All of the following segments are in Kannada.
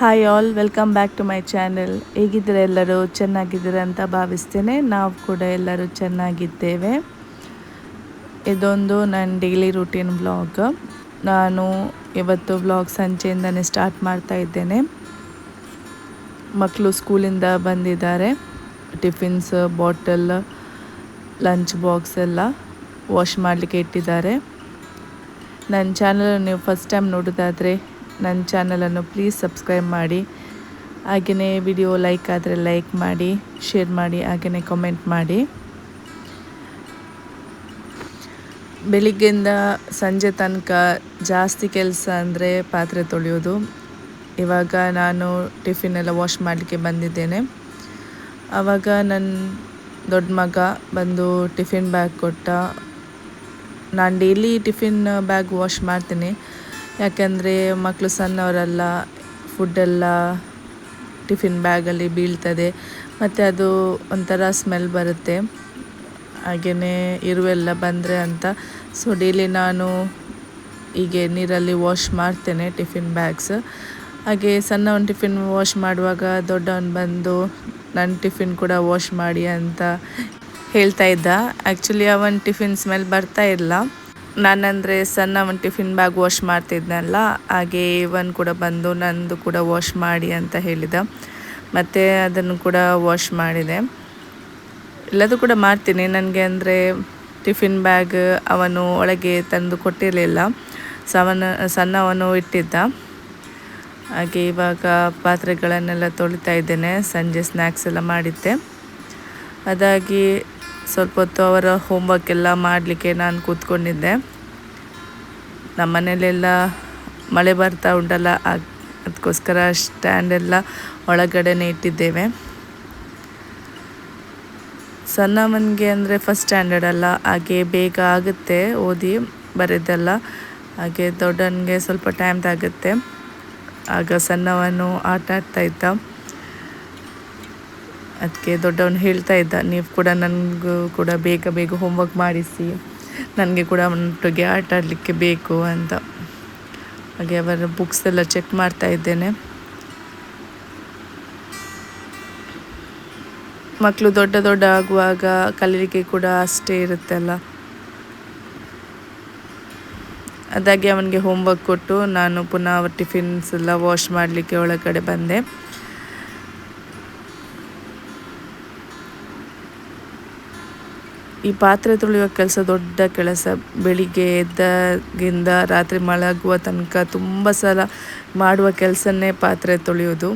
Hi all welcome back to my channel ಹೇಗಿದ್ದೀರಾ ಎಲ್ಲರೂ? ಚೆನ್ನಾಗಿದ್ದೀರಾ ಅಂತ ಭಾವಿಸ್ತೇನೆ. ನಾವು ಕೂಡ ಎಲ್ಲರೂ ಚೆನ್ನಾಗಿದ್ದೇವೆ. ಇದೊಂದು ನನ್ನ ಡೈಲಿ ರೂಟೀನ್ ವ್ಲಾಗ್ ನಾನು ಇವತ್ತು ವ್ಲಾಗ್ ಸಂಜೆಯಿಂದನೇ ಸ್ಟಾರ್ಟ್ ಮಾಡ್ತಾ ಇದ್ದೇನೆ. ಮಕ್ಕಳು ಸ್ಕೂಲಿಂದ ಬಂದಿದ್ದಾರೆ. ಟಿಫಿನ್ಸ್ ಬಾಟಲ್ ಲಂಚ್ ಬಾಕ್ಸ್ ಎಲ್ಲ ವಾಶ್ ಮಾಡಲಿಕ್ಕೆ ಇಟ್ಟಿದ್ದಾರೆ. ನನ್ನ ಚಾನಲ್ ನೀವು ಫಸ್ಟ್ ಟೈಮ್ ನೋಡೋದಾದರೆ ನನ್ನ ಚಾನಲನ್ನು ಪ್ಲೀಸ್ ಸಬ್ಸ್ಕ್ರೈಬ್ ಮಾಡಿ. ಹಾಗೆಯೇ ವಿಡಿಯೋ ಲೈಕ್ ಆದರೆ ಲೈಕ್ ಮಾಡಿ ಶೇರ್ ಮಾಡಿ ಹಾಗೆಯೇ ಕಮೆಂಟ್ ಮಾಡಿ. ಬೆಳಿಗ್ಗೆಯಿಂದ ಸಂಜೆ ತನಕ ಜಾಸ್ತಿ ಕೆಲಸ ಅಂದರೆ ಪಾತ್ರೆ ತೊಳೆಯೋದು. ಇವಾಗ ನಾನು ಟಿಫಿನ್ ಎಲ್ಲ ವಾಶ್ ಮಾಡಲಿಕ್ಕೆ ಬಂದಿದ್ದೇನೆ. ಆವಾಗ ನನ್ನ ದೊಡ್ಡ ಮಗ ಬಂದು ಟಿಫಿನ್ ಬ್ಯಾಗ್ ಕೊಟ್ಟ. ನಾನು ಡೈಲಿ ಟಿಫಿನ್ ಬ್ಯಾಗ್ ವಾಶ್ ಮಾಡ್ತೀನಿ. ಯಾಕೆಂದರೆ ಮಕ್ಕಳು ಸಣ್ಣವರೆಲ್ಲ ಫುಡ್ಡೆಲ್ಲ ಟಿಫಿನ್ ಬ್ಯಾಗಲ್ಲಿ ಬೀಳ್ತದೆ, ಮತ್ತು ಅದು ಒಂಥರ ಸ್ಮೆಲ್ ಬರುತ್ತೆ. ಹಾಗೆಯೇ ಇರುವೆಲ್ಲ ಬಂದರೆ ಅಂತ. ಸೊ ಡೈಲಿ ನಾನು ಹೀಗೆ ನೀರಲ್ಲಿ ವಾಶ್ ಮಾಡ್ತೇನೆ ಟಿಫಿನ್ ಬ್ಯಾಗ್ಸ್ ಹಾಗೆ ಸಣ್ಣವನ್ ಟಿಫಿನ್ ವಾಶ್ ಮಾಡುವಾಗ ದೊಡ್ಡವನು ಬಂದು ನನ್ನ ಟಿಫಿನ್ ಕೂಡ ವಾಶ್ ಮಾಡಿ ಅಂತ ಹೇಳ್ತಾ ಇದ್ದ. ಆ್ಯಕ್ಚುಲಿ ಅವನ್ ಟಿಫಿನ್ ಸ್ಮೆಲ್ ಬರ್ತಾ ಇಲ್ಲ. ನಾನಂದರೆ ಸಣ್ಣ ಒಂದು ಟಿಫಿನ್ ಬ್ಯಾಗ್ ವಾಶ್ ಮಾಡ್ತಿದ್ನಲ್ಲ, ಹಾಗೆ ಇವನ್ ಕೂಡ ಬಂದು ನಂದು ಕೂಡ ವಾಶ್ ಮಾಡಿ ಅಂತ ಹೇಳಿದ. ಮತ್ತು ಅದನ್ನು ಕೂಡ ವಾಶ್ ಮಾಡಿದೆ. ಎಲ್ಲದೂ ಕೂಡ ಮಾಡ್ತೀನಿ. ನನಗೆ ಅಂದರೆ ಟಿಫಿನ್ ಬ್ಯಾಗ್ ಅವನು ಒಳಗೆ ತಂದು ಕೊಟ್ಟಿರಲಿಲ್ಲ. ಸವನ ಸಣ್ಣವನು ಇಟ್ಟಿದ್ದ. ಹಾಗೆ ಇವಾಗ ಪಾತ್ರೆಗಳನ್ನೆಲ್ಲ ತೊಳಿತಾ ಇದ್ದೇನೆ. ಸಂಜೆ ಸ್ನ್ಯಾಕ್ಸ್ ಎಲ್ಲ ಮಾಡಿದ್ದೆ. ಅದಾಗಿ ಸ್ವಲ್ಪ ಹೊತ್ತು ಅವರ ಹೋಮ್ವರ್ಕ್ ಎಲ್ಲ ಮಾಡಲಿಕ್ಕೆ ನಾನು ಕೂತ್ಕೊಂಡಿದ್ದೆ. ನಮ್ಮ ಮನೇಲೆಲ್ಲ ಮಳೆ ಬರ್ತಾ ಉಂಟಲ್ಲ ಅದಕ್ಕೋಸ್ಕರ ಸ್ಟ್ಯಾಂಡೆಲ್ಲ ಒಳಗಡೆನೆ ಇಟ್ಟಿದ್ದೇವೆ. ಸಣ್ಣವನಿಗೆ ಅಂದರೆ ಫಸ್ಟ್ ಸ್ಟ್ಯಾಂಡರ್ಡ್ ಅಲ್ಲ, ಹಾಗೆ ಬೇಗ ಆಗುತ್ತೆ ಓದಿ ಬರೆದೆಲ್ಲ, ಹಾಗೆ ದೊಡ್ಡನಿಗೆ ಸ್ವಲ್ಪ ಟೈಮ್ ತಾಗುತ್ತೆ. ಆಗ ಸಣ್ಣವನು ಆಟ ಆಡ್ತಾ ಇದ್ದ. ಅದಕ್ಕೆ ದೊಡ್ಡವನು ಹೇಳ್ತಾ ಇದ್ದ, ನೀವು ಕೂಡ ನನಗೂ ಕೂಡ ಬೇಗ ಬೇಗ ಹೋಮ್ವರ್ಕ್ ಮಾಡಿಸಿ, ನನಗೆ ಕೂಡ ಅವನೊಟ್ಟಿಗೆ ಆಟ ಆಡಲಿಕ್ಕೆ ಬೇಕು ಅಂತ. ಹಾಗೆ ಅವರ ಬುಕ್ಸ್ ಎಲ್ಲ ಚೆಕ್ ಮಾಡ್ತಾ ಇದ್ದೇನೆ. ಮಕ್ಕಳು ದೊಡ್ಡ ದೊಡ್ಡ ಆಗುವಾಗ ಕಲೀಲಿಕ್ಕೆ ಕೂಡ ಅಷ್ಟೇ ಇರುತ್ತಲ್ಲ. ಅದಾಗಿ ಅವನಿಗೆ ಹೋಮ್ವರ್ಕ್ ಕೊಟ್ಟು ನಾನು ಪುನಃ ಟಿಫಿನ್ಸ್ ಎಲ್ಲ ವಾಶ್ ಮಾಡಲಿಕ್ಕೆ ಒಳಗಡೆ ಬಂದೆ. ಈ ಪಾತ್ರೆ ತೊಳೆಯುವ ಕೆಲಸ ದೊಡ್ಡ ಕೆಲಸ. ಬೆಳಿಗ್ಗೆ ಎದ್ದಾಗಿಂದ ರಾತ್ರಿ ಮಲಗುವ ತನಕ ತುಂಬ ಸಲ ಮಾಡುವ ಕೆಲಸನೇ ಪಾತ್ರೆ ತೊಳೆಯೋದು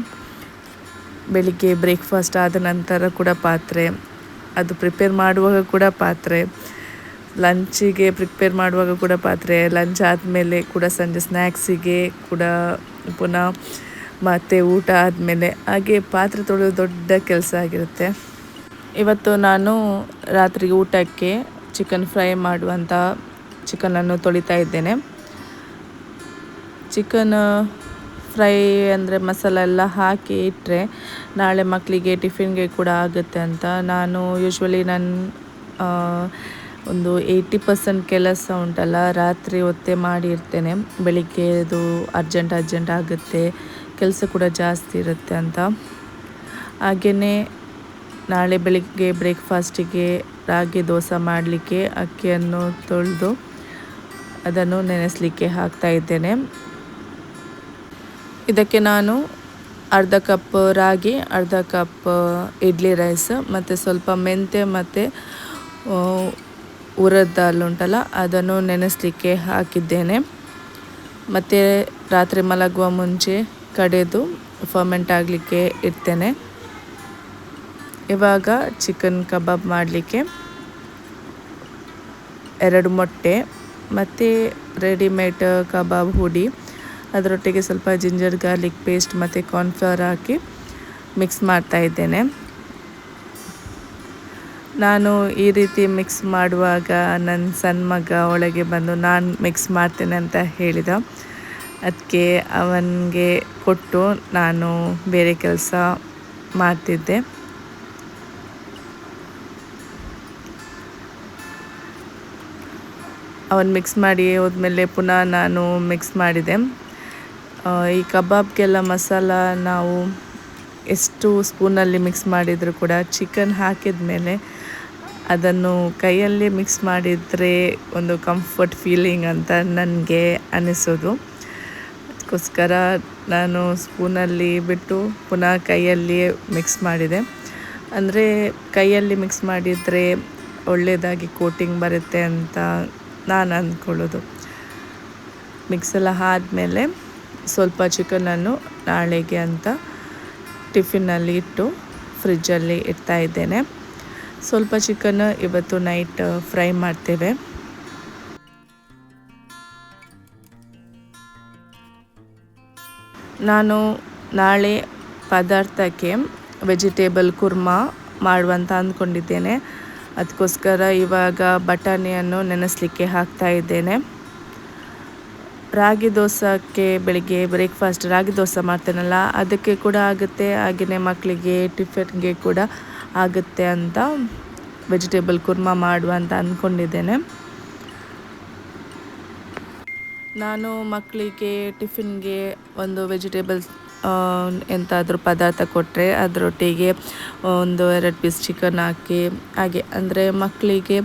ಬೆಳಿಗ್ಗೆ ಬ್ರೇಕ್ಫಾಸ್ಟ್ ಆದ ನಂತರ ಕೂಡ ಪಾತ್ರೆ, ಅದು ಪ್ರಿಪೇರ್ ಮಾಡುವಾಗ ಕೂಡ ಪಾತ್ರೆ ಲಂಚಿಗೆ ಪ್ರಿಪೇರ್ ಮಾಡುವಾಗ ಕೂಡ ಪಾತ್ರೆ ಲಂಚ್ ಆದಮೇಲೆ ಕೂಡ ಸಂಜೆ ಸ್ನ್ಯಾಕ್ಸಿಗೆ ಕೂಡ ಪುನಃ ಮತ್ತು ಊಟ ಆದಮೇಲೆ, ಹಾಗೆ ಪಾತ್ರೆ ತೊಳೆಯೋದು ದೊಡ್ಡ ಕೆಲಸ ಆಗಿರುತ್ತೆ. ಇವತ್ತು ನಾನು ರಾತ್ರಿಗೆ ಊಟಕ್ಕೆ ಚಿಕನ್ ಫ್ರೈ ಮಾಡುವಂಥ ಚಿಕನನ್ನು ತೊಳಿತಾ ಇದ್ದೇನೆ. ಚಿಕನ್ ಫ್ರೈ ಅಂದರೆ ಮಸಾಲ ಎಲ್ಲ ಹಾಕಿ ಇಟ್ಟರೆ ನಾಳೆ ಮಕ್ಕಳಿಗೆ ಟಿಫಿನ್ಗೆ ಕೂಡ ಆಗುತ್ತೆ ಅಂತ ನಾನು ಯೂಶ್ವಲಿ ನನ್ನ ಒಂದು ಏಯ್ಟಿ ಪರ್ಸೆಂಟ್ ಕೆಲಸ ಉಂಟಲ್ಲ, ರಾತ್ರಿ ಹೊತ್ತೆ ಮಾಡಿರ್ತೇನೆ ಬೆಳಿಗ್ಗೆ ಅದು ಅರ್ಜೆಂಟ್ ಅರ್ಜೆಂಟ್ ಆಗುತ್ತೆ, ಕೆಲಸ ಕೂಡ ಜಾಸ್ತಿ ಇರುತ್ತೆ ಅಂತ. ಹಾಗೆಯೇ ನಾಳೆ ಬೆಳಿಗ್ಗೆ ಬ್ರೇಕ್ಫಾಸ್ಟಿಗೆ ರಾಗಿ ದೋಸೆ ಮಾಡಲಿಕ್ಕೆ ಅಕ್ಕಿಯನ್ನು ತೊಳೆದು ಅದನ್ನು ನೆನೆಸಲಿಕ್ಕೆ ಹಾಕ್ತಾ ಇದ್ದೇನೆ. ಇದಕ್ಕೆ ನಾನು ಅರ್ಧ ಕಪ್ ರಾಗಿ, ಅರ್ಧ ಕಪ್ ಇಡ್ಲಿ ರೈಸ್, ಮತ್ತು ಸ್ವಲ್ಪ ಮೆಂತ್ಯ ಮತ್ತು ಉರದ ಉಂಟಲ್ಲ, ಅದನ್ನು ನೆನೆಸಲಿಕ್ಕೆ ಹಾಕಿದ್ದೇನೆ. ಮತ್ತು ರಾತ್ರಿ ಮಲಗುವ ಮುಂಚೆ ಕಡೆದು ಫರ್ಮೆಂಟ್ ಆಗಲಿಕ್ಕೆ ಇಡ್ತೇನೆ. ಇವಾಗ ಚಿಕನ್ ಕಬಾಬ್ ಮಾಡಲಿಕ್ಕೆ ಎರಡು ಮೊಟ್ಟೆ ಮತ್ತು ರೆಡಿಮೇಡ್ ಕಬಾಬ್ ಹುಡಿ. ಅದರೊಟ್ಟಿಗೆ ಸ್ವಲ್ಪ ಜಿಂಜರ್ ಗಾರ್ಲಿಕ್ ಪೇಸ್ಟ್ ಮತ್ತು ಕಾರ್ನ್ಫ್ಲವರ್ ಹಾಕಿ ಮಿಕ್ಸ್ ಮಾಡ್ತಾ ಇದ್ದೇನೆ. ನಾನು ಈ ರೀತಿ ಮಿಕ್ಸ್ ಮಾಡುವಾಗ ನನ್ನ ಸಣ್ಣ ಮಗ ಒಳಗೆ ಬಂದು ನಾನು ಮಿಕ್ಸ್ ಮಾಡ್ತೇನೆ ಅಂತ ಹೇಳಿದ. ಅದಕ್ಕೆ ಅವನಿಗೆ ಕೊಟ್ಟು ನಾನು ಬೇರೆ ಕೆಲಸ ಮಾಡ್ತಿದ್ದೆ. ಅವನು ಮಿಕ್ಸ್ ಮಾಡಿ ಹೋದ್ಮೇಲೆ ಪುನಃ ನಾನು ಮಿಕ್ಸ್ ಮಾಡಿದೆ. ಈ ಕಬಾಬ್ಗೆಲ್ಲ ಮಸಾಲ ನಾವು ಎಷ್ಟು ಸ್ಪೂನಲ್ಲಿ ಮಿಕ್ಸ್ ಮಾಡಿದರೂ ಕೂಡ ಚಿಕನ್ ಹಾಕಿದ ಮೇಲೆ ಅದನ್ನು ಕೈಯಲ್ಲಿ ಮಿಕ್ಸ್ ಮಾಡಿದರೆ ಒಂದು ಕಂಫರ್ಟ್ ಫೀಲಿಂಗ್ ಅಂತ ನನಗೆ ಅನಿಸೋದು. ಅದಕ್ಕೋಸ್ಕರ ನಾನು ಸ್ಪೂನಲ್ಲಿ ಬಿಟ್ಟು ಪುನಃ ಕೈಯಲ್ಲಿ ಮಿಕ್ಸ್ ಮಾಡಿದೆ. ಅಂದರೆ ಕೈಯಲ್ಲಿ ಮಿಕ್ಸ್ ಮಾಡಿದರೆ ಒಳ್ಳೆಯದಾಗಿ ಕೋಟಿಂಗ್ ಬರುತ್ತೆ ಅಂತ ನಾನು ಅಂದ್ಕೊಳ್ಳೋದು. ಮಿಕ್ಸೆಲ್ಲ ಆದಮೇಲೆ ಸ್ವಲ್ಪ ಚಿಕನನ್ನು ನಾಳೆಗೆ ಅಂತ ಟಿಫಿನಲ್ಲಿ ಇಟ್ಟು ಫ್ರಿಜ್ಜಲ್ಲಿ ಇಡ್ತಾ ಇದ್ದೇನೆ. ಸ್ವಲ್ಪ ಚಿಕನ್ ಇವತ್ತು ನೈಟ್ ಫ್ರೈ ಮಾಡ್ತೇವೆ. ನಾನು ನಾಳೆ ಪದಾರ್ಥಕ್ಕೆ ವೆಜಿಟೇಬಲ್ ಕುರ್ಮಾ ಮಾಡುವಂತ ಅಂದ್ಕೊಂಡಿದ್ದೇನೆ. ಅದಕ್ಕೋಸ್ಕರ ಇವಾಗ ಬಟಾಣಿಯನ್ನು ನೆನೆಸಲಿಕ್ಕೆ ಹಾಕ್ತಾ ಇದ್ದೇನೆ. ರಾಗಿ ದೋಸಕ್ಕೆ ಬೆಳಿಗ್ಗೆ ಬ್ರೇಕ್ಫಾಸ್ಟ್ ರಾಗಿ ದೋಸೆ ಮಾಡ್ತೇನಲ್ಲ, ಅದಕ್ಕೆ ಕೂಡ ಆಗುತ್ತೆ. ಹಾಗೆಯೇ ಮಕ್ಕಳಿಗೆ ಟಿಫಿನ್ಗೆ ಕೂಡ ಆಗುತ್ತೆ ಅಂತ ವೆಜಿಟೇಬಲ್ ಕುರ್ಮಾ ಮಾಡುವ ಅಂತ ಅಂದ್ಕೊಂಡಿದ್ದೇನೆ ನಾನು ಮಕ್ಕಳಿಗೆ ಟಿಫಿನ್ಗೆ ಒಂದು ವೆಜಿಟೇಬಲ್ಸ್ ಎಂತಾದರೂ ಪದಾರ್ಥ ಕೊಟ್ಟರೆ ಅದರೊಟ್ಟಿಗೆ ಒಂದು ಎರಡು ಪೀಸ್ ಚಿಕನ್ ಹಾಕಿ, ಹಾಗೆ ಅಂದರೆ ಮಕ್ಕಳಿಗೆ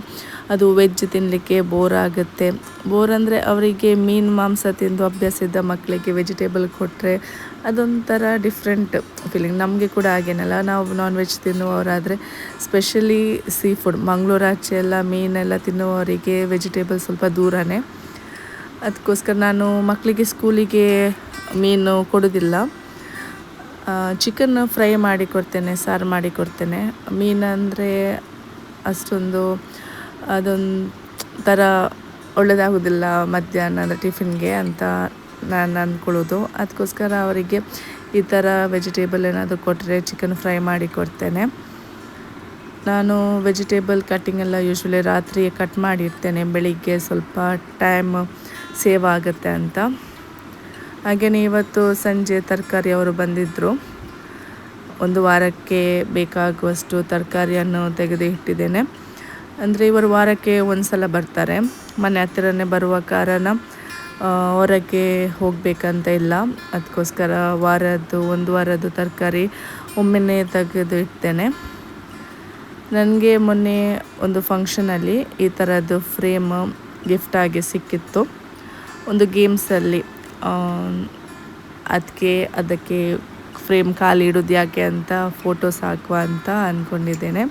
ಅದು ವೆಜ್ ತಿನ್ನಲಿಕ್ಕೆ ಬೋರ್ ಆಗುತ್ತೆ. ಬೋರ್ ಅಂದರೆ ಅವರಿಗೆ ಮೀನು ಮಾಂಸ ತಿಂದು ಅಭ್ಯಾಸ ಇದ್ದ ಮಕ್ಕಳಿಗೆ ವೆಜಿಟೇಬಲ್ ಕೊಟ್ಟರೆ ಅದೊಂಥರ ಡಿಫ್ರೆಂಟ್ ಫೀಲಿಂಗ್ ನಮಗೆ ಕೂಡ ಹಾಗೇನಲ್ಲ, ನಾವು ನಾನ್ ವೆಜ್ ತಿನ್ನುವವರಾದರೆ ಸ್ಪೆಷಲಿ ಸೀ ಫುಡ್ ಮಂಗಳೂರಾಚೆ ಎಲ್ಲ ಮೀನೆಲ್ಲ ತಿನ್ನುವವರಿಗೆ ವೆಜಿಟೇಬಲ್ ಸ್ವಲ್ಪ ದೂರನೇ. ಅದಕ್ಕೋಸ್ಕರ ನಾನು ಮಕ್ಕಳಿಗೆ ಸ್ಕೂಲಿಗೆ ಮೀನು ಕೊಡೋದಿಲ್ಲ. ಚಿಕನ್ ಫ್ರೈ ಮಾಡಿ ಕೊಡ್ತೇನೆ, ಸಾರು ಮಾಡಿ ಕೊಡ್ತೇನೆ. ಮೀನಂದರೆ ಅಷ್ಟೊಂದು ಅದೊಂದು ಥರ ಒಳ್ಳೆಯದಾಗೋದಿಲ್ಲ ಮಧ್ಯಾಹ್ನದ ಟಿಫಿನ್ಗೆ ಅಂತ ನಾನು ಅಂದ್ಕೊಳ್ಳೋದು ಅದಕ್ಕೋಸ್ಕರ ಅವರಿಗೆ ಈ ಥರ ವೆಜಿಟೇಬಲ್ ಏನಾದರೂ ಕೊಟ್ಟರೆ ಚಿಕನ್ ಫ್ರೈ ಮಾಡಿ ಕೊಡ್ತೇನೆ. ನಾನು ವೆಜಿಟೇಬಲ್ ಕಟ್ಟಿಂಗ್ ಎಲ್ಲ ಯೂಶ್ವಲಿ ರಾತ್ರಿ ಕಟ್ ಮಾಡಿರ್ತೇನೆ, ಬೆಳಿಗ್ಗೆ ಸ್ವಲ್ಪ ಟೈಮ್ ಸೇವ್ ಆಗುತ್ತೆ ಅಂತ. ಹಾಗೆಯೇ ಇವತ್ತು ಸಂಜೆ ತರಕಾರಿ ಅವರು ಬಂದಿದ್ದರು ಒಂದು ವಾರಕ್ಕೆ ಬೇಕಾಗುವಷ್ಟು ತರಕಾರಿಯನ್ನು ತೆಗೆದು ಇಟ್ಟಿದ್ದೇನೆ ಅಂದರೆ ಇವರು ವಾರಕ್ಕೆ ಒಂದು ಸಲ ಬರ್ತಾರೆ. ಮನೆ ಹತ್ತಿರನೇ ಬರುವ ಕಾರಣ ಹೊರಗೆ ಹೋಗಬೇಕಂತ ಇಲ್ಲ. ಅದಕ್ಕೋಸ್ಕರ ವಾರದ್ದು, ಒಂದು ವಾರದ್ದು ತರಕಾರಿ ಒಮ್ಮೆನೇ ತೆಗೆದು ಇಡ್ತೇನೆ ನನಗೆ ಮೊನ್ನೆ ಒಂದು ಫಂಕ್ಷನಲ್ಲಿ ಈ ಥರದ್ದು ಫ್ರೇಮ್ ಗಿಫ್ಟಾಗಿ ಸಿಕ್ಕಿತ್ತು. ಒಂದು ಗೇಮ್ಸಲ್ಲಿ ಅದಕ್ಕೆ ಅದಕ್ಕೆ ಫ್ರೇಮ್ ಖಾಲಿ ಇಡೋದು ಯಾಕೆ ಅಂತ ಫೋಟೋಸ್ ಹಾಕುವ ಅಂತ ಅಂದ್ಕೊಂಡಿದ್ದೇನೆ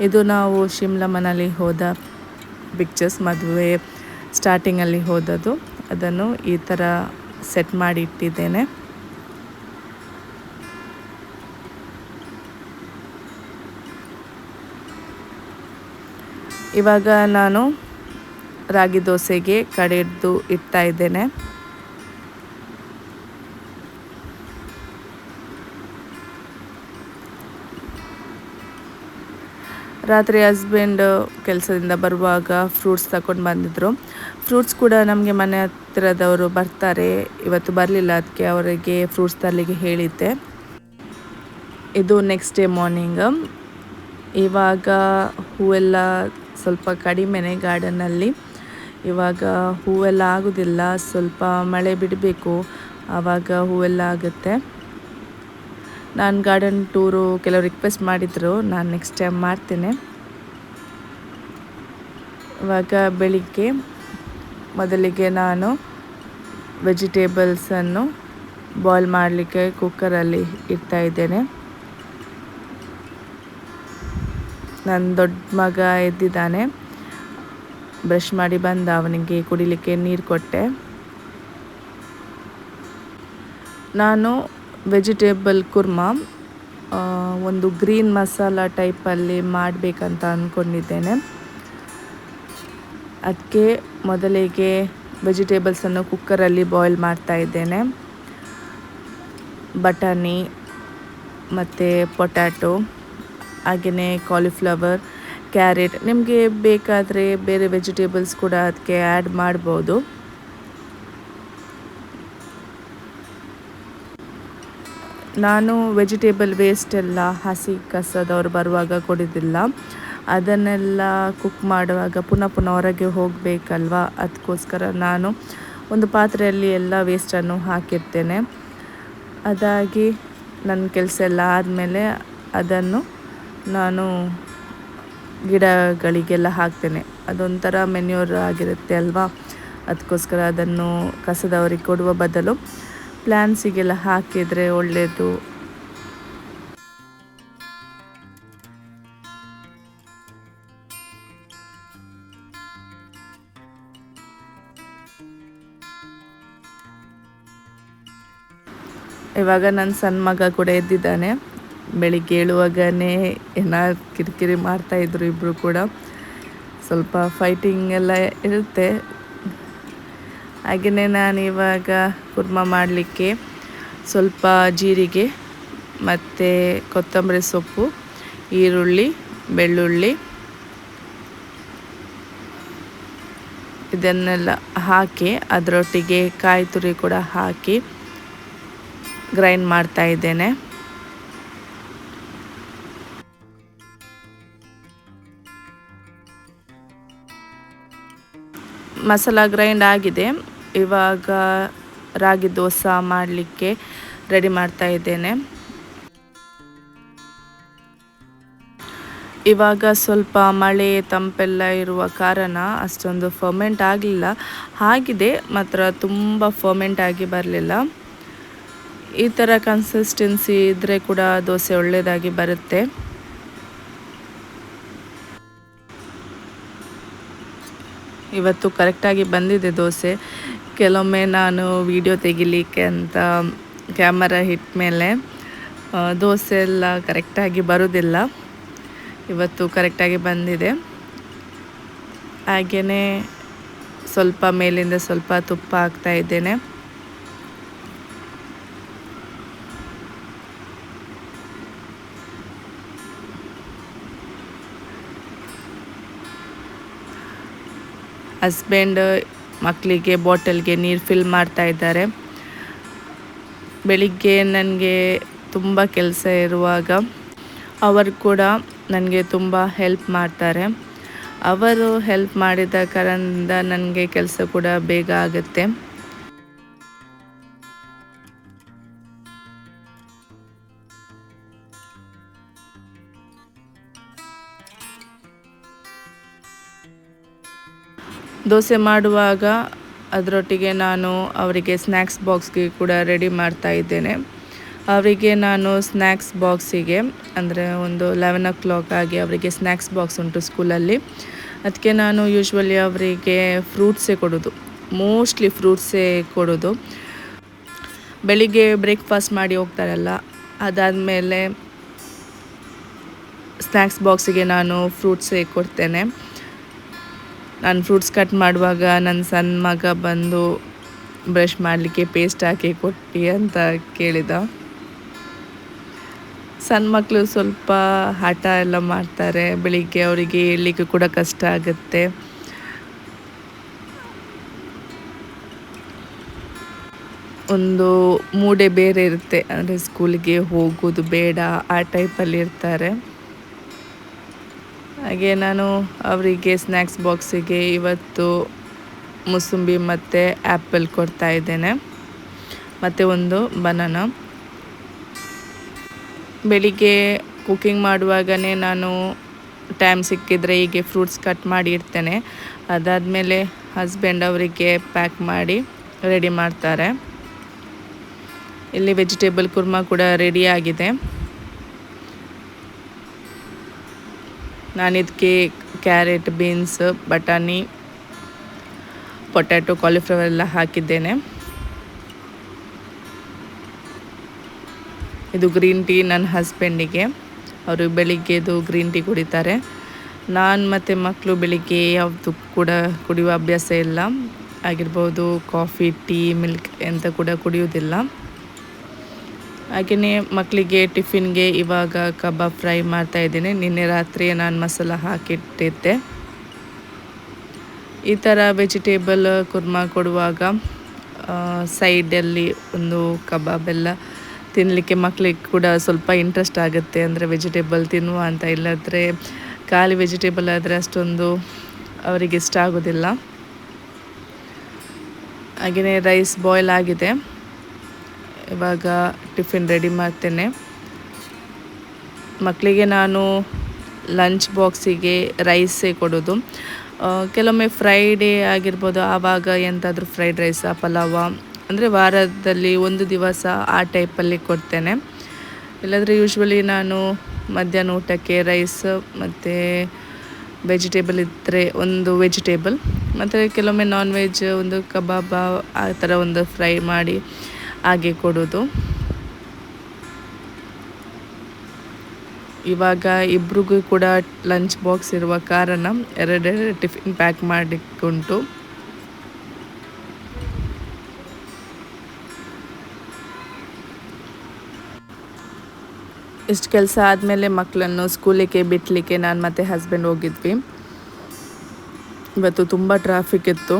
ಇದು ನಾವು ಶಿಮ್ಲಾ ಮನಾಲಿ ಹೋದ ಪಿಕ್ಚರ್ಸ್ ಮದುವೆ ಸ್ಟಾರ್ಟಿಂಗಲ್ಲಿ ಹೋದದ್ದು. ಅದನ್ನು ಈ ಥರ ಸೆಟ್ ಮಾಡಿ ಇಟ್ಟಿದ್ದೇನೆ. ಇವಾಗ ನಾನು ರಾಗಿ ದೋಸೆಗೆ ಕಡೆದು ಇಡ್ತಾ ಇದ್ದೇನೆ. ರಾತ್ರಿ ಹಸ್ಬೆಂಡ್ ಕೆಲಸದಿಂದ ಬರುವಾಗ ಫ್ರೂಟ್ಸ್ ತಗೊಂಡು ಬಂದಿದ್ದರು ಫ್ರೂಟ್ಸ್ ಕೂಡ ನಮಗೆ ಮನೆ ಹತ್ತಿರದವರು ಬರ್ತಾರೆ. ಇವತ್ತು ಬರಲಿಲ್ಲ ಅದಕ್ಕೆ ಅವರಿಗೆ ಫ್ರೂಟ್ಸ್ ತರಲಿಕ್ಕೆ ಹೇಳಿದ್ದೆ. ಇದು ನೆಕ್ಸ್ಟ್ ಡೇ ಮಾರ್ನಿಂಗ್ ಇವಾಗ ಹೂವೆಲ್ಲ ಸ್ವಲ್ಪ ಕಡಿಮೆನೆ ಗಾರ್ಡನ್ನಲ್ಲಿ ಇವಾಗ ಹೂವೆಲ್ಲ ಆಗೋದಿಲ್ಲ, ಸ್ವಲ್ಪ ಮಳೆ ಬಿಡಬೇಕು. ಆವಾಗ ಹೂವೆಲ್ಲ ಆಗುತ್ತೆ. ನಾನು ಗಾರ್ಡನ್ ಟೂರು ಕೆಲವು ರಿಕ್ವೆಸ್ಟ್ ಮಾಡಿದರು. ನಾನು ನೆಕ್ಸ್ಟ್ ಟೈಮ್ ಮಾಡ್ತೇನೆ. ಇವಾಗ ಬೆಳಿಗ್ಗೆ ಮೊದಲಿಗೆ ನಾನು ವೆಜಿಟೇಬಲ್ಸನ್ನು ಬಾಯ್ಲ್ ಮಾಡಲಿಕ್ಕೆ ಕುಕ್ಕರಲ್ಲಿ ಇಡ್ತಾ ಇದ್ದೇನೆ. ನನ್ನ ದೊಡ್ಡ ಮಗ ಎದ್ದಿದ್ದಾನೆ. ಬ್ರಷ್ ಮಾಡಿ ಬಂದ ಅವನಿಗೆ ಕುಡಿಲಿಕ್ಕೆ ನೀರು ಕೊಟ್ಟೆ. ನಾನು ವೆಜಿಟೇಬಲ್ ಕುರ್ಮಾ ಒಂದು ಗ್ರೀನ್ ಮಸಾಲ ಟೈಪಲ್ಲಿ ಮಾಡಬೇಕಂತ ಅಂದ್ಕೊಂಡಿದ್ದೇನೆ ಅದಕ್ಕೆ ಮೊದಲಿಗೆ ವೆಜಿಟೇಬಲ್ಸನ್ನು ಕುಕ್ಕರಲ್ಲಿ ಬಾಯ್ಲ್ ಮಾಡ್ತಾ ಇದ್ದೇನೆ. ಬಟಾಣಿ ಮತ್ತು ಪೊಟ್ಯಾಟೊ ಹಾಗೆಯೇ ಕಾಲಿಫ್ಲವರ್ ಕ್ಯಾರೆಟ್ ನಿಮಗೆ ಬೇಕಾದರೆ ಬೇರೆ ವೆಜಿಟೇಬಲ್ಸ್ ಕೂಡ ಅದಕ್ಕೆ ಆ್ಯಡ್ ಮಾಡ್ಬೋದು. ನಾನು ವೆಜಿಟೇಬಲ್ ವೇಸ್ಟ್ ಎಲ್ಲ ಹಸಿ ಕಸದವ್ರು ಬರುವಾಗ ಕೊಡೋದಿಲ್ಲ. ಅದನ್ನೆಲ್ಲ ಕುಕ್ ಮಾಡುವಾಗ ಪುನಃ ಪುನಃ ಹೊರಗೆ ಹೋಗಬೇಕಲ್ವ? ಅದಕ್ಕೋಸ್ಕರ ನಾನು ಒಂದು ಪಾತ್ರೆಯಲ್ಲಿ ಎಲ್ಲ ವೇಸ್ಟನ್ನು ಹಾಕಿರ್ತೇನೆ. ಅದಾಗಿ ನನ್ನ ಕೆಲಸ ಎಲ್ಲ ಆದಮೇಲೆ ಅದನ್ನು ನಾನು ಗಿಡಗಳಿಗೆಲ್ಲ ಹಾಕ್ತೇನೆ. ಅದೊಂಥರ ಮೆನ್ಯೂರ್ ಆಗಿರುತ್ತೆ ಅಲ್ವಾ? ಅದಕ್ಕೋಸ್ಕರ ಅದನ್ನು ಕಸದವರಿಗೆ ಕೊಡುವ ಬದಲು ಪ್ಲ್ಯಾನ್ಸಿಗೆಲ್ಲ ಹಾಕಿದರೆ ಒಳ್ಳೆಯದು ಇವಾಗ ನನ್ನ ಸಣ್ಣ ಮಗ ಕೂಡ ಎದ್ದಿದ್ದಾನೆ. ಬೆಳಿಗ್ಗೆ ಏಳುವಾಗನೇ ಏನ ಕಿರಿಕಿರಿ ಮಾಡ್ತಾಯಿದ್ರು ಇಬ್ಬರು ಕೂಡ. ಸ್ವಲ್ಪ ಫೈಟಿಂಗ್ ಎಲ್ಲ ಇರುತ್ತೆ. ಹಾಗೆಯೇ ನಾನು ಇವಾಗ ಕುರ್ಮ ಮಾಡಲಿಕ್ಕೆ ಸ್ವಲ್ಪ ಜೀರಿಗೆ ಮತ್ತು ಕೊತ್ತಂಬರಿ ಸೊಪ್ಪು, ಈರುಳ್ಳಿ, ಬೆಳ್ಳುಳ್ಳಿ ಇದನ್ನೆಲ್ಲ ಹಾಕಿ ಅದರೊಟ್ಟಿಗೆ ಕಾಯಿ ತುರಿ ಕೂಡ ಹಾಕಿ ಗ್ರೈಂಡ್ ಮಾಡ್ತಾ ಇದ್ದೇನೆ. ಮಸಾಲ ಗ್ರೈಂಡ್ ಆಗಿದೆ. ಇವಾಗ ರಾಗಿ ದೋಸೆ ಮಾಡಲಿಕ್ಕೆ ರೆಡಿ ಮಾಡ್ತಾ ಇದ್ದೇನೆ. ಇವಾಗ ಸ್ವಲ್ಪ ಮಳೆ ತಂಪೆಲ್ಲ ಇರುವ ಕಾರಣ ಅಷ್ಟೊಂದು ಫರ್ಮೆಂಟ್ ಆಗಲಿಲ್ಲ. ಆಗಿದೆ, ಮಾತ್ರ ತುಂಬ ಫರ್ಮೆಂಟ್ ಆಗಿ ಬರಲಿಲ್ಲ. ಈ ಥರ ಕನ್ಸಿಸ್ಟೆನ್ಸಿ ಇದ್ದರೆ ಕೂಡ ದೋಸೆ ಒಳ್ಳೆಯದಾಗಿ ಬರುತ್ತೆ. ಇವತ್ತು ಕರೆಕ್ಟಾಗಿ ಬಂದಿದೆ ದೋಸೆ. ಕೆಲವೊಮ್ಮೆ ನಾನು ವಿಡಿಯೋ ತೆಗಿಲಿಕ್ಕೆ ಅಂತ ಕ್ಯಾಮರಾ ಹಿಟ್ ಮೇಲೆ ದೋಸೆ ಎಲ್ಲ ಕರೆಕ್ಟಾಗಿ ಬರೋದಿಲ್ಲ. ಇವತ್ತು ಕರೆಕ್ಟಾಗಿ ಬಂದಿದೆ. ಹಾಗೆಯೇ ಸ್ವಲ್ಪ ಮೇಲಿಂದ ಸ್ವಲ್ಪ ತುಪ್ಪ ಹಾಕ್ತಾ ಇದ್ದೇನೆ. ಹಸ್ಬೆಂಡ್ ಮಕ್ಕಳಿಗೆ ಬಾಟಲ್ಗೆ ನೀರು ಫಿಲ್ ಮಾಡ್ತಾ ಇದ್ದಾರೆ. ಬೆಳಿಗ್ಗೆ ನನಗೆ ತುಂಬ ಕೆಲಸ ಇರುವಾಗ ಅವರು ಕೂಡ ನನಗೆ ತುಂಬ ಹೆಲ್ಪ್ ಮಾಡ್ತಾರೆ. ಅವರು ಹೆಲ್ಪ್ ಮಾಡಿದ ಕಾರಣದಿಂದ ನನಗೆ ಕೆಲಸ ಕೂಡ ಬೇಗ ಆಗುತ್ತೆ. ದೋಸೆ ಮಾಡುವಾಗ ಅದರೊಟ್ಟಿಗೆ ನಾನು ಅವರಿಗೆ ಸ್ನ್ಯಾಕ್ಸ್ ಬಾಕ್ಸ್ಗೆ ಕೂಡ ರೆಡಿ ಮಾಡ್ತಾ ಇದ್ದೇನೆ. ಅವರಿಗೆ ನಾನು ಸ್ನ್ಯಾಕ್ಸ್ ಬಾಕ್ಸಿಗೆ ಅಂದರೆ ಒಂದು ಲೆವೆನ್ ಓ ಕ್ಲಾಕ್ ಆಗಿ ಅವರಿಗೆ ಸ್ನ್ಯಾಕ್ಸ್ ಬಾಕ್ಸ್ ಉಂಟು ಸ್ಕೂಲಲ್ಲಿ ಅದಕ್ಕೆ ನಾನು ಯೂಶ್ವಲಿ ಅವರಿಗೆ ಫ್ರೂಟ್ಸೇ ಕೊಡೋದು ಮೋಸ್ಟ್ಲಿ ಫ್ರೂಟ್ಸೇ ಕೊಡೋದು. ಬೆಳಿಗ್ಗೆ ಬ್ರೇಕ್ಫಾಸ್ಟ್ ಮಾಡಿ ಹೋಗ್ತಾರಲ್ಲ, ಅದಾದಮೇಲೆ ಸ್ನ್ಯಾಕ್ಸ್ ಬಾಕ್ಸಿಗೆ ನಾನು ಫ್ರೂಟ್ಸೇ ಕೊಡ್ತೇನೆ. ನಾನು ಫ್ರೂಟ್ಸ್ ಕಟ್ ಮಾಡುವಾಗ ನನ್ನ ಸಣ್ಣ ಮಗ ಬಂದು ಬ್ರಷ್ ಮಾಡಲಿಕ್ಕೆ ಪೇಸ್ಟ್ ಹಾಕಿ ಕೊಟ್ಟು ಅಂತ ಕೇಳಿದ. ಸಣ್ಣ ಮಕ್ಕಳು ಸ್ವಲ್ಪ ಹಠ ಎಲ್ಲ ಮಾಡ್ತಾರೆ, ಬೆಳಿಗ್ಗೆ ಅವರಿಗೆ ಹೇಳಲಿಕ್ಕೆ ಕೂಡ ಕಷ್ಟ ಆಗುತ್ತೆ. ಒಂದು ಮೂಡೆ ಬೇರೆ ಇರುತ್ತೆ, ಅಂದರೆ ಸ್ಕೂಲಿಗೆ ಹೋಗೋದು ಬೇಡ ಆ ಟೈಪಲ್ಲಿ ಇರ್ತಾರೆ. ಹಾಗೆ ನಾನು ಅವರಿಗೆ ಸ್ನ್ಯಾಕ್ಸ್ ಬಾಕ್ಸಿಗೆ ಇವತ್ತು ಮುಸುಂಬಿ ಮತ್ತು ಆ್ಯಪಲ್ ಕೊಡ್ತಾ ಇದ್ದೇನೆ. ಮತ್ತು ಒಂದು ಬನಾನ ಬೆಳಿಗ್ಗೆ ಕುಕ್ಕಿಂಗ್ ಮಾಡುವಾಗಲೇ ನಾನು ಟೈಮ್ ಸಿಕ್ಕಿದರೆ ಹೀಗೆ ಫ್ರೂಟ್ಸ್ ಕಟ್ ಮಾಡಿ ಇಡ್ತೇನೆ ಅದಾದಮೇಲೆ ಹಸ್ಬೆಂಡ್ ಅವರಿಗೆ ಪ್ಯಾಕ್ ಮಾಡಿ ರೆಡಿ ಮಾಡ್ತಾರೆ. ಇಲ್ಲಿ ವೆಜಿಟೇಬಲ್ ಕುರ್ಮಾ ಕೂಡ ರೆಡಿ ಆಗಿದೆ ನಾನು ಇದಕ್ಕೆ ಕ್ಯಾರೆಟ್, ಬೀನ್ಸ್, ಬಟಾಣಿ, ಪೊಟ್ಯಾಟೊ ಕಾಲಿಫ್ಲವರ್ ಎಲ್ಲ ಹಾಕಿದ್ದೇನೆ. ಇದು ಗ್ರೀನ್ ಟೀ ನನ್ನ ಹಸ್ಬೆಂಡಿಗೆ. ಅವರು ಬೆಳಿಗ್ಗೆದು ಗ್ರೀನ್ ಟೀ ಕುಡಿತಾರೆ. ನಾನು ಮತ್ತು ಮಕ್ಕಳು ಬೆಳಿಗ್ಗೆ ಯಾವುದು ಕೂಡ ಕುಡಿಯುವ ಅಭ್ಯಾಸ ಇಲ್ಲ. ಆಗಿರ್ಬೋದು ಕಾಫಿ, ಟೀ, ಮಿಲ್ಕ್ ಎಂತ ಕೂಡ ಕುಡಿಯೋದಿಲ್ಲ ಹಾಗೆಯೇ ಮಕ್ಕಳಿಗೆ ಟಿಫಿನ್ಗೆ ಇವಾಗ ಕಬಾಬ್ ಫ್ರೈ ಮಾಡ್ತಾ ಇದ್ದೀನಿ. ನಿನ್ನೆ ರಾತ್ರಿ ನಾನು ಮಸಾಲ ಹಾಕಿಟ್ಟಿದ್ದೆ. ಈ ಥರ ವೆಜಿಟೇಬಲ್ ಕುರ್ಮಾ ಕೊಡುವಾಗ ಸೈಡಲ್ಲಿ ಒಂದು ಕಬಾಬ್ ಎಲ್ಲ ತಿನ್ನಲಿಕ್ಕೆ ಮಕ್ಕಳಿಗೆ ಕೂಡ ಸ್ವಲ್ಪ ಇಂಟ್ರೆಸ್ಟ್ ಆಗುತ್ತೆ. ಅಂದರೆ ವೆಜಿಟೇಬಲ್ ತಿನ್ನುವ ಅಂತ ಇಲ್ಲದ್ರೆ, ಖಾಲಿ ವೆಜಿಟೇಬಲ್ ಆದರೆ ಅಷ್ಟೊಂದು ಅವರಿಗೆ ಇಷ್ಟ ಆಗೋದಿಲ್ಲ. ಹಾಗೆಯೇ ರೈಸ್ ಬಾಯ್ಲ್ ಆಗಿದೆ. ಇವಾಗ ಟಿಫಿನ್ ರೆಡಿ ಮಾಡ್ತೇನೆ. ಮಕ್ಕಳಿಗೆ ನಾನು ಲಂಚ್ ಬಾಕ್ಸಿಗೆ ರೈಸೇ ಕೊಡೋದು. ಕೆಲವೊಮ್ಮೆ ಫ್ರೈಡೇ ಆಗಿರ್ಬೋದು, ಆವಾಗ ಎಂತಾದರೂ ಫ್ರೈಡ್ ರೈಸ ಪಲಾವ, ಅಂದರೆ ವಾರದಲ್ಲಿ ಒಂದು ದಿವಸ ಆ ಟೈಪಲ್ಲಿ ಕೊಡ್ತೇನೆ. ಇಲ್ಲಾದರೆ ಯೂಶ್ವಲಿ ನಾನು ಮಧ್ಯಾಹ್ನ ಊಟಕ್ಕೆ ರೈಸ್ ಮತ್ತು ವೆಜಿಟೇಬಲ್ ಇದ್ದರೆ ಒಂದು ವೆಜಿಟೇಬಲ್ ಮತ್ತು ಕೆಲವೊಮ್ಮೆ ನಾನ್ ವೆಜ್ ಒಂದು ಕಬಾಬ ಆ ಥರ ಒಂದು ಫ್ರೈ ಮಾಡಿ ಹಾಗೆ ಕೊಡೋದು. ಇವಾಗ ಇಬ್ರಿಗೂ ಕೂಡ ಲಂಚ್ ಬಾಕ್ಸ್ ಇರುವ ಕಾರಣ ಎರಡೆರಡು ಟಿಫಿನ್ ಪ್ಯಾಕ್ ಮಾಡಿಕ್ಕುಂಟು ಇಷ್ಟು ಕೆಲಸ ಆದಮೇಲೆ ಮಕ್ಕಳನ್ನು ಸ್ಕೂಲಿಗೆ ಬಿಟ್ಟಲಿಕ್ಕೆ ನಾನು ಮತ್ತು ಹಸ್ಬೆಂಡ್ ಹೋಗಿದ್ವಿ. ಇವತ್ತು ತುಂಬ ಟ್ರಾಫಿಕ್ ಇತ್ತು.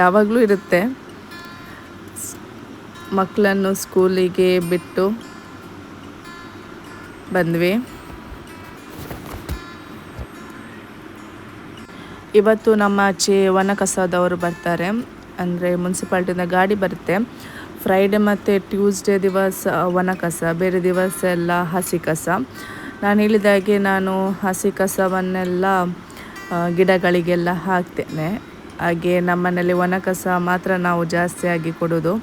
ಯಾವಾಗಲೂ ಇರುತ್ತೆ. ಮಕ್ಕಳನ್ನು ಸ್ಕೂಲಿಗೆ ಬಿಟ್ಟು ಬಂದ್ವಿ. ಇವತ್ತು ನಮ್ಮ ಆಚೆ ವನಕಸದವರು ಬರ್ತಾರೆ. ಅಂದರೆ ಮುನ್ಸಿಪಾಲ್ಟಿಯಿಂದ ಗಾಡಿ ಬರುತ್ತೆ. ಫ್ರೈಡೆ ಮತ್ತು ಟ್ಯೂಸ್ಡೇ ದಿವಸ ಒಣ ಬೇರೆ ದಿವಸ ಎಲ್ಲ ಹಸಿ ಕಸ. ನಾನು ಹೇಳಿದಾಗೆ ನಾನು ಹಸಿ ಕಸವನ್ನೆಲ್ಲ ಗಿಡಗಳಿಗೆಲ್ಲ ಹಾಕ್ತೇನೆ. ಹಾಗೆ ನಮ್ಮನೇಲಿ ಒಣ ಕಸ ಮಾತ್ರ ನಾವು ಜಾಸ್ತಿಯಾಗಿ ಕೊಡೋದು.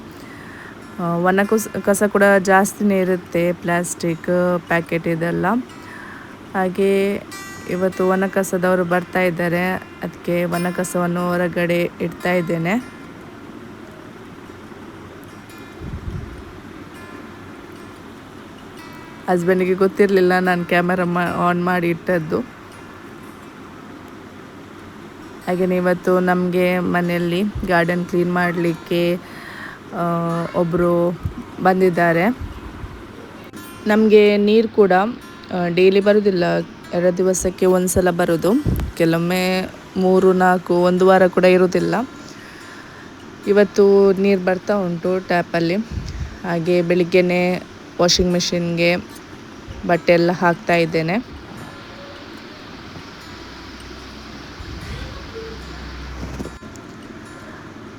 ಒಣ ಕಸ ಕಸ ಕೂಡ ಜಾಸ್ತಿನೇ ಇರುತ್ತೆ ಪ್ಲಾಸ್ಟಿಕ್ ಪ್ಯಾಕೆಟ್ ಇದೆಲ್ಲ. ಹಾಗೆ ಇವತ್ತು ಒಣ ಕಸದವರು ಬರ್ತಾ ಇದ್ದಾರೆ. ಅದಕ್ಕೆ ಒಣ ಕಸವನ್ನು ಹೊರಗಡೆ ಇಡ್ತಾ ಇದ್ದೇನೆ. ಹಸ್ಬೆಂಡಿಗೆ ಗೊತ್ತಿರಲಿಲ್ಲ ನಾನು ಕ್ಯಾಮರಾ ಮಾ, ಆನ್ ಮಾಡಿ ಇಟ್ಟದ್ದು. ಹಾಗೆಯೇ ಇವತ್ತು ನಮಗೆ ಮನೆಯಲ್ಲಿ ಗಾರ್ಡನ್ ಕ್ಲೀನ್ ಮಾಡಲಿಕ್ಕೆ ಒಬ್ಬರು ಬಂದಿದ್ದಾರೆ. ನಮಗೆ ನೀರು ಕೂಡ ಡೈಲಿ ಬರೋದಿಲ್ಲ. ಎರಡು ದಿವಸಕ್ಕೆ ಒಂದು ಸಲ ಬರೋದು. ಕೆಲವೊಮ್ಮೆ ಮೂರು, ನಾಲ್ಕು, ಒಂದು ವಾರ ಕೂಡ ಇರೋದಿಲ್ಲ. ಇವತ್ತು ನೀರು ಬರ್ತಾ ಉಂಟು ಟ್ಯಾಪಲ್ಲಿ. ಹಾಗೆ ಬೆಳಿಗ್ಗೆನೇ ವಾಷಿಂಗ್ ಮೆಷಿನ್ಗೆ ಬಟ್ಟೆ ಎಲ್ಲ ಹಾಕ್ತಾ ಇದ್ದೇನೆ.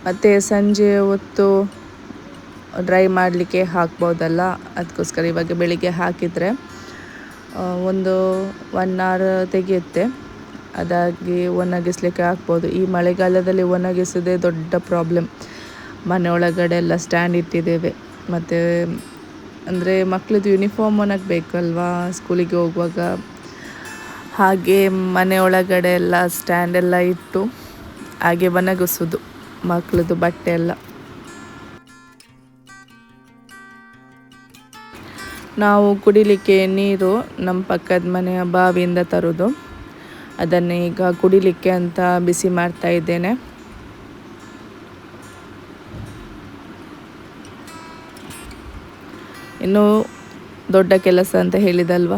ಮತ್ತು ಸಂಜೆ ಹೊತ್ತು ಡ್ರೈ ಮಾಡಲಿಕ್ಕೆ ಹಾಕ್ಬೋದಲ್ಲ? ಅದಕ್ಕೋಸ್ಕರ ಇವಾಗ ಬೆಳಿಗ್ಗೆ ಹಾಕಿದರೆ ಒಂದು ಒನ್ ಅವರ್ ತೆಗೆಯುತ್ತೆ. ಅದಾಗಿ ಒಣಗಿಸ್ಲಿಕ್ಕೆ ಹಾಕ್ಬೋದು. ಈ ಮಳೆಗಾಲದಲ್ಲಿ ಒಣಗಿಸೋದೇ ದೊಡ್ಡ ಪ್ರಾಬ್ಲಮ್ ಮನೆ ಒಳಗಡೆ ಎಲ್ಲ ಸ್ಟ್ಯಾಂಡ್ ಇಟ್ಟಿದ್ದೇವೆ. ಮತ್ತು, ಅಂದರೆ ಮಕ್ಕಳದ್ದು ಯೂನಿಫಾರ್ಮ್ ಒಣಗಬೇಕಲ್ವಾ ಸ್ಕೂಲಿಗೆ ಹೋಗುವಾಗ ಹಾಗೆ ಮನೆ ಒಳಗಡೆ ಎಲ್ಲ ಸ್ಟ್ಯಾಂಡ್ ಎಲ್ಲ ಇಟ್ಟು ಹಾಗೆ ಒಣಗಿಸೋದು ಮಕ್ಕಳದ್ದು ಬಟ್ಟೆ ಎಲ್ಲ. ನಾವು ಕುಡಿಲಿಕ್ಕೆ ನೀರು ನಮ್ಮ ಪಕ್ಕದ ಮನೆಯ ಬಾವಿಯಿಂದ ತರೋದು. ಅದನ್ನು ಈಗ ಕುಡಿಲಿಕ್ಕೆ ಅಂತ ಬಿಸಿ ಮಾಡ್ತಾ ಇದ್ದೇನೆ. ಇನ್ನು ದೊಡ್ಡ ಕೆಲಸ ಅಂತ ಹೇಳಿದಲ್ವ?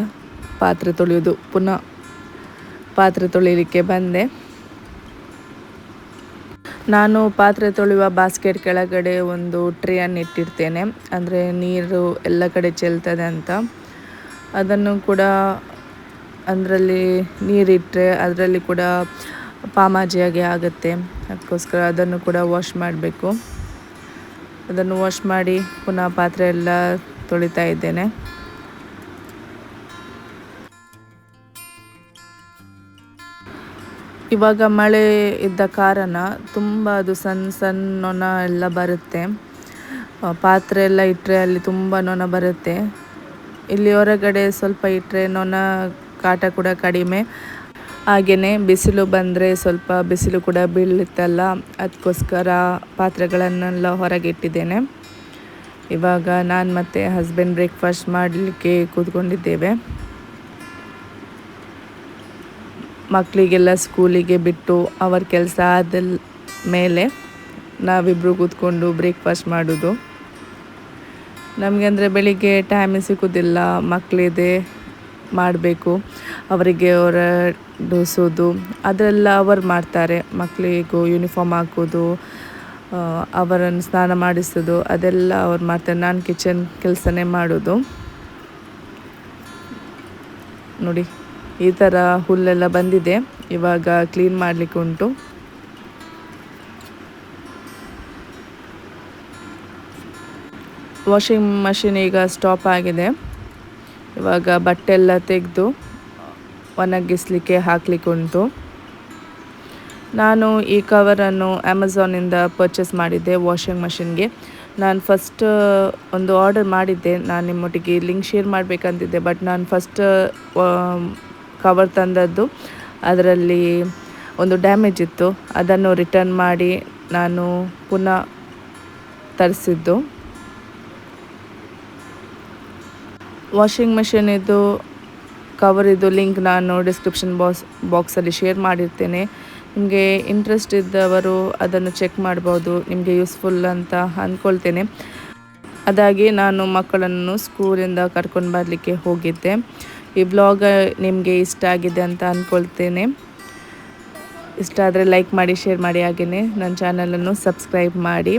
ಪಾತ್ರೆ ತೊಳೆಯೋದು. ಪುನಃ ಪಾತ್ರೆ ತೊಳಿಲಿಕ್ಕೆ ಬಂದೆ. ನಾನು ಪಾತ್ರೆ ತೊಳೆಯುವ ಬಾಸ್ಕೆಟ್ ಕೆಳಗಡೆ ಒಂದು ಟ್ರೇಯನ್ನು ಇಟ್ಟಿರ್ತೇನೆ. ಅಂದರೆ ನೀರು ಎಲ್ಲ ಕಡೆ ಚೆಲ್ತದೆ ಅಂತ. ಅದನ್ನು ಕೂಡ ಅದರಲ್ಲಿ ನೀರಿಟ್ಟರೆ ಅದರಲ್ಲಿ ಕೂಡ ಪಾಮಾಜಿಯಾಗಿ ಆಗುತ್ತೆ. ಅದಕ್ಕೋಸ್ಕರ ಅದನ್ನು ಕೂಡ ವಾಶ್ ಮಾಡಬೇಕು. ಅದನ್ನು ವಾಶ್ ಮಾಡಿ ಪುನಃ ಪಾತ್ರೆ ಎಲ್ಲ ತೊಳಿತಾ ಇದ್ದೇನೆ. ಇವಾಗ ಮಳೆ ಇದ್ದ ಕಾರಣ ತುಂಬ ಅದು ಸಣ್ಣ ಸಣ್ಣ ನೊಣ ಎಲ್ಲ ಬರುತ್ತೆ. ಪಾತ್ರೆ ಎಲ್ಲ ಇಟ್ಟರೆ ಅಲ್ಲಿ ತುಂಬ ನೊಣ ಬರುತ್ತೆ. ಇಲ್ಲಿ ಹೊರಗಡೆ ಸ್ವಲ್ಪ ಇಟ್ಟರೆ ನೊಣ ಕಾಟ ಕೂಡ ಕಡಿಮೆ. ಹಾಗೆಯೇ ಬಿಸಿಲು ಬಂದರೆ ಸ್ವಲ್ಪ ಬಿಸಿಲು ಕೂಡ ಬೀಳುತ್ತಲ್ಲ ಅದಕ್ಕೋಸ್ಕರ ಪಾತ್ರೆಗಳನ್ನೆಲ್ಲ ಹೊರಗೆ ಇಟ್ಟಿದ್ದೇನೆ ಇವಾಗ ನಾನು ಮತ್ತು ಹಸ್ಬೆಂಡ್ ಬ್ರೇಕ್ಫಾಸ್ಟ್ ಮಾಡಲಿಕ್ಕೆ ಕೂತ್ಕೊಂಡಿದ್ದೇವೆ. ಮಕ್ಕಳಿಗೆಲ್ಲ ಸ್ಕೂಲಿಗೆ ಬಿಟ್ಟು ಅವರ ಕೆಲಸ ಆದ ಮೇಲೆ ನಾವಿಬ್ಬರು ಕೂತ್ಕೊಂಡು ಬ್ರೇಕ್ಫಾಸ್ಟ್ ಮಾಡೋದು. ನಮಗೆ ಅಂದರೆ ಬೆಳಿಗ್ಗೆ ಟೈಮ್ ಸಿಗೋದಿಲ್ಲ ಮಕ್ಕಳಿದೆ ಮಾಡಬೇಕು. ಅವರಿಗೆ ಅವರ ಡೋಸೋದು ಅದೆಲ್ಲ ಅವರು ಮಾಡ್ತಾರೆ. ಮಕ್ಕಳಿಗೂ ಯೂನಿಫಾರ್ಮ್ ಹಾಕೋದು ಅವರನ್ನು ಸ್ನಾನ ಮಾಡಿಸೋದು, ಅದೆಲ್ಲ ಅವ್ರು ಮಾಡ್ತಾರೆ. ನಾನು ಕಿಚನ್ ಕೆಲಸನೇ ಮಾಡೋದು. ನೋಡಿ. ಈ ಥರ ಹುಲ್ಲೆಲ್ಲ ಬಂದಿದೆ. ಇವಾಗ ಕ್ಲೀನ್ ಮಾಡಲಿಕ್ಕೆ ಉಂಟು. ವಾಷಿಂಗ್ ಮಷಿನ್ ಈಗ ಸ್ಟಾಪ್ ಆಗಿದೆ. ಇವಾಗ ಬಟ್ಟೆ ಎಲ್ಲ ತೆಗೆದು ಒಣಗಿಸ್ಲಿಕ್ಕೆ ಹಾಕ್ಲಿಕ್ಕೆ ಉಂಟು. ನಾನು ಈ ಕವರನ್ನು ಅಮೆಝಾನಿಂದ ಪರ್ಚೇಸ್ ಮಾಡಿದ್ದೆ ವಾಷಿಂಗ್ ಮಷಿನ್ಗೆ ನಾನು ಫಸ್ಟ್ ಒಂದು ಆರ್ಡರ್ ಮಾಡಿದ್ದೆ. ನಾನು ನಿಮ್ಮೊಟ್ಟಿಗೆ ಲಿಂಕ್ ಶೇರ್ ಮಾಡಬೇಕಂತಿದ್ದೆ ಬಟ್ ನಾನು ಫಸ್ಟ್ ಕವರ್ ತಂದದ್ದು. ಅದರಲ್ಲಿ ಒಂದು ಡ್ಯಾಮೇಜ್ ಇತ್ತು. ಅದನ್ನು ರಿಟರ್ನ್ ಮಾಡಿ ನಾನು ಪುನಃ ತರಿಸಿದ್ದು. ವಾಷಿಂಗ್ ಮೆಷಿನ್ ಇದು ಲಿಂಕ್ ನಾನು ಡಿಸ್ಕ್ರಿಪ್ಷನ್ ಬಾಕ್ಸ್ ಬಾಕ್ಸಲ್ಲಿ ಶೇರ್ ಮಾಡಿರ್ತೇನೆ. ನಿಮಗೆ ಇಂಟ್ರೆಸ್ಟ್ ಇದ್ದವರು ಅದನ್ನು ಚೆಕ್ ಮಾಡ್ಬೋದು. ನಿಮಗೆ ಯೂಸ್ಫುಲ್ ಅಂತ ಅಂದ್ಕೊಳ್ತೇನೆ ಅದಾಗಿ ನಾನು ಮಕ್ಕಳನ್ನು ಸ್ಕೂಲಿಂದ ಕರ್ಕೊಂಡು ಬರಲಿಕ್ಕೆ ಹೋಗಿದ್ದೆ. ಈ ಬ್ಲಾಗ್ ನಿಮಗೆ ಇಷ್ಟ ಆಗಿದೆ ಅಂತ ಅಂದ್ಕೊಳ್ತೇನೆ ಇಷ್ಟ ಆದರೆ ಲೈಕ್ ಮಾಡಿ ಶೇರ್ ಮಾಡಿ ಹಾಗೆಯೇ ನನ್ನ ಚಾನಲನ್ನು ಸಬ್ಸ್ಕ್ರೈಬ್ ಮಾಡಿ.